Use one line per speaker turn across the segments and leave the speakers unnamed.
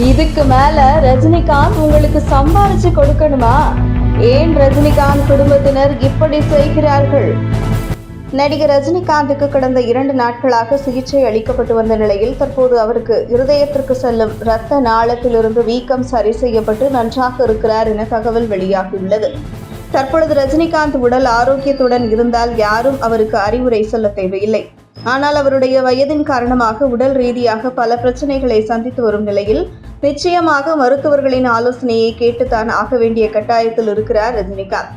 இதுக்கு மேல ரஜினிகாந்த் உங்களுக்கு சம்பாரிச்சு கொடுக்கணுமா? ஏன் ரஜினிகாந்த் குடும்பத்தினர் இப்படி செய்கிறார்கள்? நடிகர் ரஜினிகாந்துக்கு கடந்த இரண்டு நாட்களாக சிகிச்சை அளிக்கப்பட்டு வந்த நிலையில் தற்போது அவருக்கு இருதயத்திற்கு செல்லும் இரத்த நாளத்திலிருந்து வீக்கம் சரி செய்யப்பட்டு நன்றாக இருக்கிறார் என தகவல் வெளியாகியுள்ளது. தற்பொழுது ரஜினிகாந்த் உடல் ஆரோக்கியத்துடன் இருந்தால் யாரும் அவருக்கு அறிவுரை சொல்ல தேவையில்லை. ஆனால் அவருடைய வயதின் காரணமாக உடல் ரீதியாக பல பிரச்சனைகளை சந்தித்து வரும் நிலையில் நிச்சயமாக மருத்துவர்களின் ஆலோசனையை கேட்டுத்தான் ஆக வேண்டிய கட்டாயத்தில் இருக்கிறார் ரஜினிகாந்த்.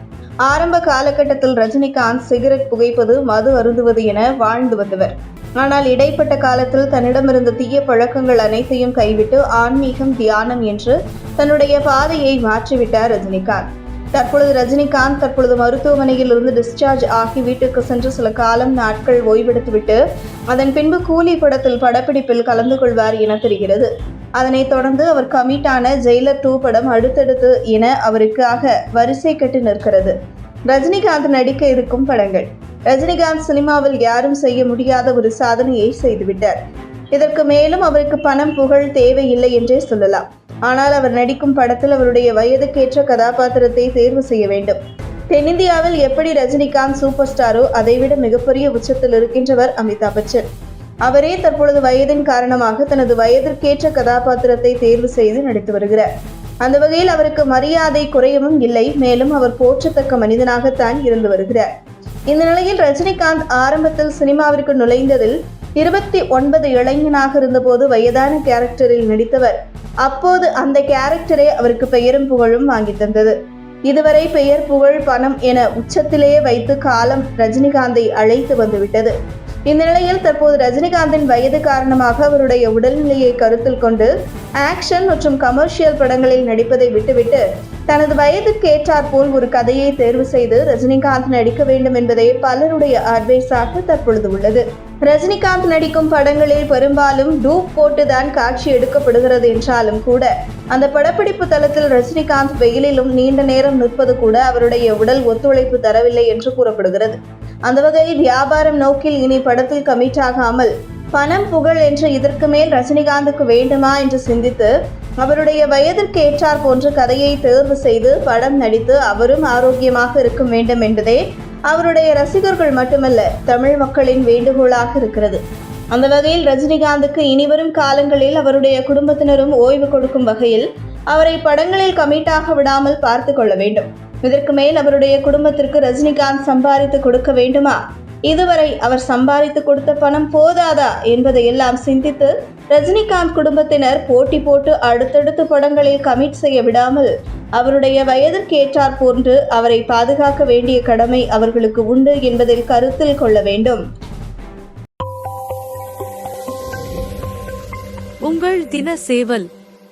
ஆரம்ப காலகட்டத்தில் ரஜினிகாந்த் சிகரெட் புகைப்பது மது அருந்துவது என வாழ்ந்து வந்தவர். ஆனால் இடைப்பட்ட காலத்தில் தன்னிடமிருந்த தீய பழக்கங்கள் அனைத்தையும் கைவிட்டு ஆன்மீகம் தியானம் என்று தன்னுடைய பாதையை மாற்றிவிட்டார் ரஜினிகாந்த். தற்பொழுது ரஜினிகாந்த் தற்பொழுது மருத்துவமனையில் இருந்து டிஸ்சார்ஜ் ஆகி வீட்டுக்கு சென்று சில காலம் நாட்கள் ஓய்வெடுத்துவிட்டு அதன் பின்பு கூலி படத்தில் படப்பிடிப்பில் கலந்து கொள்வார் என தெரிகிறது. அதனைத் தொடர்ந்து அவர் கமிட்டான ஜெயிலர் டூ படம் அடுத்தடுத்து என அவருக்காக வரிசை கட்டி நிற்கிறது. ரஜினிகாந்த் நடிக்க இருக்கும் படங்கள். ரஜினிகாந்த் சினிமாவில் யாரும் செய்ய முடியாத ஒரு சாதனையை செய்துவிட்டார். இதற்கு மேலும் அவருக்கு பணம் புகழ் தேவையில்லை என்றே சொல்லலாம். ஆனால் அவர் நடிக்கும் படத்தில் அவருடைய வயதுக்கேற்ற கதாபாத்திரத்தை தேர்வு செய்ய வேண்டும். தென்னிந்தியாவில் எப்படி ரஜினிகாந்த் சூப்பர் ஸ்டாரோ அதைவிட மிகப்பெரிய உச்சத்தில் இருக்கின்றவர் அமிதாப் பச்சன். அவரே தற்பொழுது வயதின் காரணமாக தனது வயதிற்கேற்ற கதாபாத்திரத்தை தேர்வு செய்து நடித்து வருகிறார். அந்த வகையில் அவருக்கு மரியாதை குறையவும் இல்லை மேலும் அவர் போற்றத்தக்க மனிதனாகத்தான் இருந்து வருகிறார். இந்த நிலையில் ரஜினிகாந்த் ஆரம்பத்தில் சினிமாவிற்கு நுழைந்ததில் இருபத்தி ஒன்பது இளைஞனாக இருந்தபோது வயதான கேரக்டரில் நடித்தவர். அப்போது அந்த கேரக்டரே அவருக்கு பெயரும் புகழும் வாங்கி தந்தது. இதுவரை பெயர் புகழ் பணம் என உச்சத்திலேயே வைத்து காலம் ரஜினிகாந்தை அழைத்து வந்துவிட்டது. இந்த நிலையில் தற்போது ரஜினிகாந்தின் வயது காரணமாக அவருடைய உடல்நிலையை கருத்தில் கொண்டு ஆக்ஷன் மற்றும் கமர்ஷியல் படங்களில் நடிப்பதை விட்டுவிட்டு தனது வயதுக்கு ஏற்றாற்போல் ஒரு கதையை தேர்வு செய்து ரஜினிகாந்த் நடிக்க வேண்டும் என்பதே பலருடைய அட்வைஸாக தற்பொழுது உள்ளது. ரஜினிகாந்த் நடிக்கும் படங்களில் பெரும்பாலும் டூப் போட்டுதான் காட்சி எடுக்கப்படுகிறது என்றாலும் கூட அந்த படப்பிடிப்பு தளத்தில் ரஜினிகாந்த் வெயிலிலும் நீண்ட நேரம் நிற்பது கூட அவருடைய உடல் ஒத்துழைப்பு தரவில்லை என்று கூறப்படுகிறது. அந்த வகையில் வியாபாரம் நோக்கில் இனி படத்தில் கமிட் ஆகாமல் பணம் புகழ் என்று இதற்கு மேல் ரஜினிகாந்துக்கு வேண்டுமா என்று சிந்தித்து அவருடைய வயதிற்கு ஏற்றார் போன்ற கதையை தேர்வு செய்து படம் நடித்து அவரும் ஆரோக்கியமாக இருக்க வேண்டும் என்பதே அவருடைய ரசிகர்கள் மட்டுமல்ல தமிழ் மக்களின் வேண்டுகோளாக இருக்கிறது. அந்த வகையில் ரஜினிகாந்துக்கு இனிவரும் காலங்களில் அவருடைய குடும்பத்தினரும் ஓய்வு கொடுக்கும் வகையில் அவரை படங்களில் கமிட்டாக விடாமல் பார்த்து கொள்ள வேண்டும். இதற்கு மேல் அவருடைய குடும்பத்திற்கு ரஜினிகாந்த் சம்பாதித்து கொடுக்க வேண்டுமா? இதுவரை அவர் சம்பாதித்து கொடுத்த பணம் போதாதா என்பதையெல்லாம் சிந்தித்து ரஜினிகாந்த் குடும்பத்தினர் போட்டி போட்டு அடுத்தடுத்து படங்களில் கமிட் செய்ய விடாமல் அவருடைய வயதிற்கேற்றார் போன்று அவரை பாதுகாக்க வேண்டிய கடமை அவர்களுக்கு உண்டு என்பதில் கருத்தில் கொள்ள வேண்டும்.
உங்கள் தின சேவல்